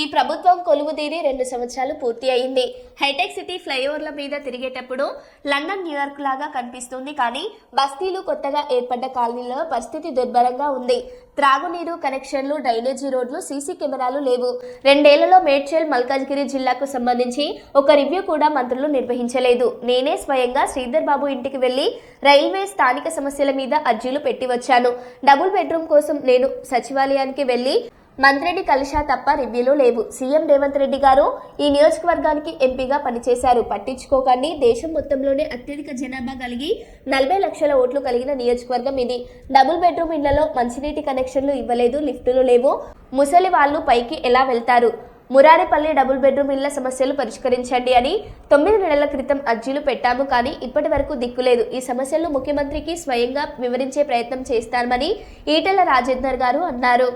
ఈ ప్రభుత్వం కొలువుదీరి రెండు సంవత్సరాలు పూర్తి అయింది. హైటెక్ సిటీ ఫ్లైఓవర్ల మీద తిరిగేటప్పుడు లండన్ న్యూయార్క్ లాగా కనిపిస్తుంది. కానీ బస్తీలు కొత్తగా ఏర్పడ్డ కాలనీలో పరిస్థితి దుర్భరంగా ఉంది. త్రాగునీరు కనెక్షన్లు డ్రైనేజీ రోడ్లు సీసీ కెమెరాలు లేవు. రెండేళ్ళలో మేడ్చల్ మల్కాజ్గిరి జిల్లాకు సంబంధించి ఒక రివ్యూ కూడా మంత్రులు నిర్వహించలేదు. నేనే స్వయంగా శ్రీధర్ బాబు ఇంటికి వెళ్ళి రైల్వే స్థానిక సమస్యల మీద అర్జీలు పెట్టి వచ్చాను. డబుల్ బెడ్రూమ్ కోసం నేను సచివాలయానికి వెళ్ళి మంత్రిని కలిశా తప్ప రివ్యూలు లేవు. సీఎం రేవంత్ రెడ్డి గారు ఈ నియోజకవర్గానికి ఎంపీగా పనిచేశారు. పట్టించుకోకండి. దేశం మొత్తంలోనే అత్యధిక జనాభా కలిగి నలభై లక్షల ఓట్లు కలిగిన నియోజకవర్గం ఇది. డబుల్ బెడ్రూమ్ ఇళ్ళలో మంచినీటి కనెక్షన్లు ఇవ్వలేదు లిఫ్టులు లేవు. ముసలి వాళ్ళు పైకి ఎలా వెళ్తారు? మురారేపల్లి డబుల్ బెడ్రూమ్ ఇళ్ళ సమస్యలు పరిష్కరించండి అని తొమ్మిది నెలల క్రితం అర్జీలు పెట్టాము కానీ ఇప్పటి వరకు దిక్కులేదు ఈ సమస్యలను ముఖ్యమంత్రికి స్వయంగా వివరించే ప్రయత్నం చేస్తామని ఈటెల రాజేందర్ గారు అన్నారు.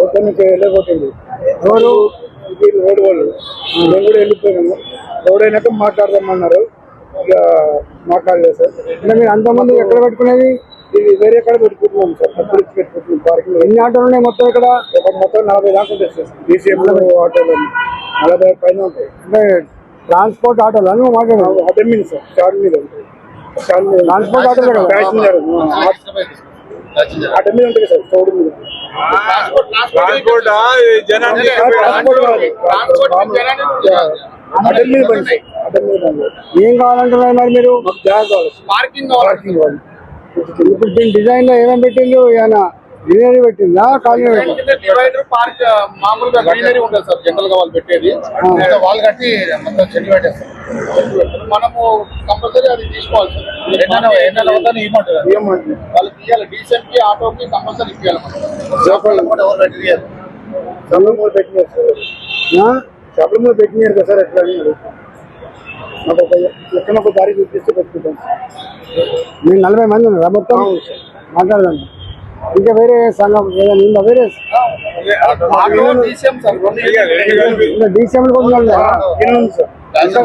ఓటమికి వెళ్ళగొట్టింది ఎవరు వీళ్ళు రోడ్ వాళ్ళు. మేము కూడా వెళ్ళిపోయినాము. రోడ్ అయినాక మాట్లాడదామన్నారు. ఇక మాట్లాడలేదు సార్ అంటే మీరు అంతమంది ఎక్కడ పెట్టుకునేది? ఇది వేరే ఎక్కడ పెట్టుకుంటున్నాం సార్. అప్పుడు పెట్టుకుంటున్నాం. పార్కింగ్ ఎన్ని ఆటోలు ఉన్నాయి మొత్తం ఇక్కడ? ఒక మొత్తం నలభై దాకా ఉంటాయి సార్. డీసీఎంలో ఆటోలు నలభై పైన ఉంటాయి. అంటే ట్రాన్స్పోర్ట్ ఆటోలు అని మాట్లాడారు అదే మీద సార్. స్టాండ్ మీద ఉంటాయి. ట్రాన్స్పోర్ట్ ఆటోలే ప్యాసింజర్. ట్రాన్స్పోర్ట్? జనాన్ని మీద బండి మీద బండి ఏం కావాలంటున్నారు మరి మీరు? మాకు జాగ్రత్త కావాలి సార్. పార్కింగ్ పార్కింగ్ వాళ్ళు ఇప్పుడు దీని డిజైన్లో ఏమేమి పెట్టిండు ఏమైనా గ్రీనరీ పెట్టిందా. కాలనీ డివైడర్ పార్క్ మామూలుగా గ్రీనరీ ఉంటుంది సార్ జనరల్గా వాళ్ళు పెట్టేది. వాళ్ళు కట్టి మొత్తం చెట్లు పెట్టేస్తారు. చెట్లు పెడతారు. మనము కంపల్సరీ అది తీసుకోవాలి సార్. ఎన్నైనా ఎన్నైనా వద్దని ఇవ్వమంటారు అది. ఏమంటుంది వాళ్ళు తీయాలి. డీసెంట్కి ఆటోకి కంపల్సరీ ఇవ్వాలి ఎవరు పెట్టినారు సార్. మీద పెట్టినారు కదా సార్ ఎట్లా. నాకు ఒక ఎక్కడ ఒక దారి చూపిస్తే పెట్టుకుంటాం మీరు నలభై మంది ఉన్నారా మొత్తం? మాట్లాడదాం. ఇంకా వేరే సంఘం ఏదైనా ఉందా? వేరే డీసీఎంలు ఉన్నాయా?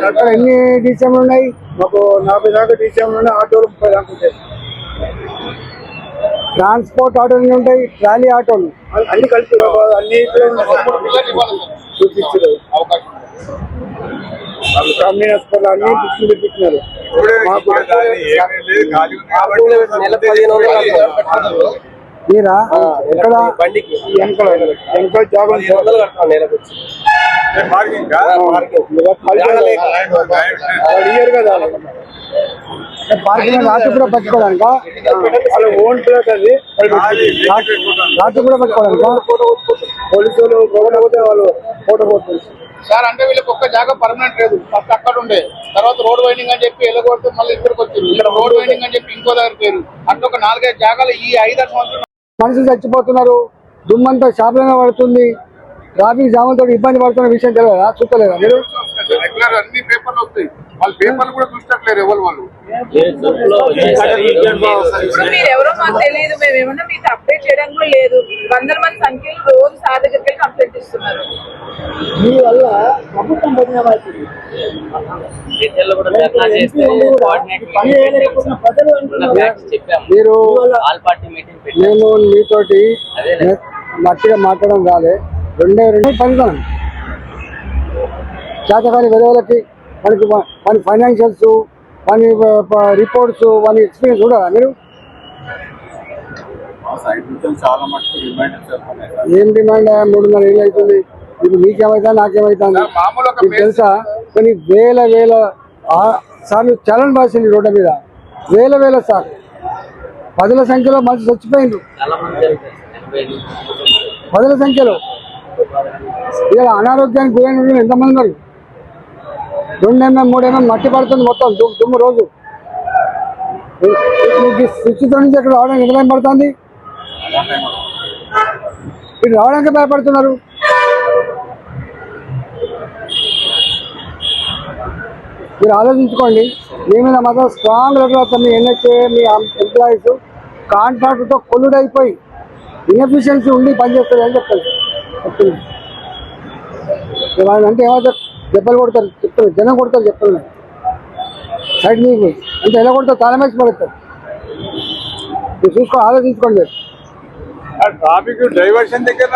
అక్కడ ఎన్ని డీసీఎంలు ఉన్నాయి? మాకు నలభై దాకా డీసీఎంలోనే ఆటోలు ముప్పై దాకా ఉంటాయి. ట్రాన్స్పోర్ట్ ఆటోలు ఎన్ని ఉంటాయి? ట్రాలీ ఆటోలు. అన్ని- కలిపి అన్ని చూపించారు అన్ని పిచ్చి మీరా ఎక్కడ? పార్కింగ్ రాత్రి కూడా పట్టుకోవడానికా? వాళ్ళ ఓన్ ప్లేస్ అది. రాత్రి కూడా పట్టుకోవడానికా? పోలీసు వాళ్ళు పోకపోతే వాళ్ళు ఫోటో కొడుతుంది సార్ అంటే వీళ్ళకి ఒక్క జాగా పర్మనెంట్ లేదు. ఫస్ట్ అక్కడ ఉండే. తర్వాత రోడ్ వైండింగ్ అని చెప్పి వెళ్ళగొడితే మళ్ళీ ఇక్కడికి వచ్చారు ఇక్కడ రోడ్ వైండింగ్ అని చెప్పి ఇంకో దగ్గర పేరు అంటే ఒక నాలుగైదు జాగాలు ఈ ఐదారు సంవత్సరాలు మనుషులు చచ్చిపోతున్నారు దుమ్మంతా షాపులలో పడుతుంది ట్రాఫిక్ జాములతో ఇబ్బంది పడుతున్న విషయం తెలియదా? చూస్తలేదా మీరు రెగ్యులర్ అన్ని పేపర్లు వస్తాయి వాళ్ళు పేపర్లు కూడా చూసినట్లేరు ఎవరు వాళ్ళు? మీరు ఎవరో మాకు తెలియదు మేము ఏమన్నా మీకు అప్డేట్ చేయడానికి కూడా లేదు. వందల మంది సంఖ్యలో రోజు సార్ దగ్గరికి వెళ్ళి కంప్లైంట్ ఇస్తున్నారు. మీ వల్ల ప్రభుత్వం మీరు ఆల్ పార్టీ మీటింగ్ పెట్టి మేము మీతోటి మట్టిగా మాట్లాడడం రాలే. రెండే రెండు పనితనం. చేతకాని విధవులకి మనకి మన ఫైనాన్షియల్స్ మన రిపోర్ట్స్ మన ఎక్స్పీరియన్స్ కూడా మీరు. ఏం డిమాండ్ మూడున్నర ఏళ్ళు అవుతుంది. ఇప్పుడు మీకేమైతా నాకేమైతుంది సార్, మామూలు ఒక మీకు తెలుసా? కొన్ని వేల వేల ఆ- సార్లు చలన్ రాసింది రోడ్డు మీద. వేల వేల సార్. పదుల సంఖ్యలో మనిషి చచ్చిపోయిండ్రు. ఎనిమిది పదుల సంఖ్యలో. ఇలా అనారోగ్యానికి గురైన ఎంతమంది ఉన్నారు? రెండు ఎంఎం మూడు ఎంఎం మట్టి పడుతుంది మొత్తం దుమ్ము దుమ్ము రోజు. మీకు నుంచి ఇక్కడ రావడానికి ఎంత టైం పడుతుంది? మీరు రావడానికి భయపడుతున్నారు. మీరు ఆలోచించుకోండి మీ మీద మాత్రం స్ట్రాంగ్ రెగ్యులేషన్ మీ ఎన్హెచ్ఏ మీ ఎంప్లాయీస్ కాంట్రాక్ట్తో కొల్లుడైపోయి ఇన్ఎఫిషియన్సీ ఉండి పనిచేస్తారు అని చెప్తాను చెప్తున్నాను. అంటే ఏమైతే దెబ్బలు కొడతారు చెప్తారు జనం కొడతారు చెప్తాను సైడ్ మీకు అంటే ఎలా కొడతారు? తాళమేసి పడతారు మీరు చూసుకో ఆలోచించుకోండి. ట్రాఫిక్ డైవర్షన్ దగ్గర